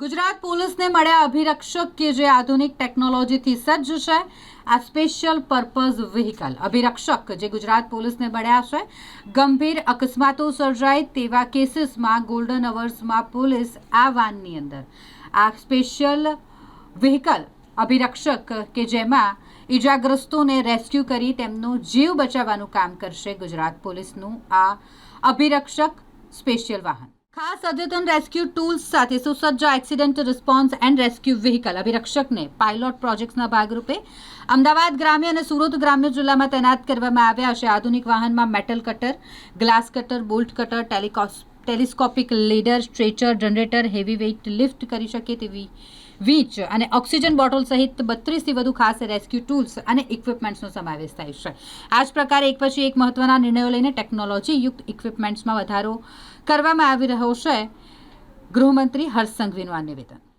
ગુજરાત પોલીસને મળ્યા અભિરક્ષક કે જે આધુનિક ટેકનોલોજીથી સજ્જ છે, આ સ્પેશિયલ પર્પઝ વ્હીકલ. અભિરક્ષક જે ગુજરાત પોલીસને મળ્યા છે, ગંભીર અકસ્માતો સર્જાય તેવા કેસીસમાં ગોલ્ડન અવર્સમાં પોલીસ આ વાનની અંદર. આ સ્પેશિયલ વ્હીકલ અભિરક્ષક કે જેમાં ઈજાગ્રસ્તોને રેસ્ક્યુ કરી તેમનો જીવ બચાવવાનું કામ કરશે ગુજરાત પોલીસનું આ અભિરક્ષક સ્પેશિયલ વાહન. ખાસ અદ્યતન રેસ્ક્યુ ટૂલ્સ સાથે સુસજ્જ accident response and rescue vehicle અભિરક્ષકને pilot પ્રોજેક્ટ્સના ભાગરૂપે અમદાવાદ ગ્રામ્ય અને સુરત ગ્રામ્ય જિલ્લામાં તૈનાત કરવામાં આવ્યા છે. આધુનિક વાહનમાં metal cutter glass cutter bolt cutter ટેલિકોસ telescopic ladder, stretcher, generator heavy weight lift કરી શકે તેવી વીચ અને ઓક્સિજન બોટલ સહિત બત્રીસથી વધુ ખાસ રેસ્ક્યુ ટૂલ્સ અને ઇક્વિપમેન્ટ્સનો સમાવેશ થાય છે. આ જ પ્રકારે એક પછી એક મહત્વના નિર્ણયો લઈને ટેકનોલોજી યુક્ત ઇક્વિપમેન્ટ્સમાં વધારો કરવામાં આવી રહ્યો છે. ગૃહમંત્રી હર્ષ સંઘવીનું આ નિવેદન.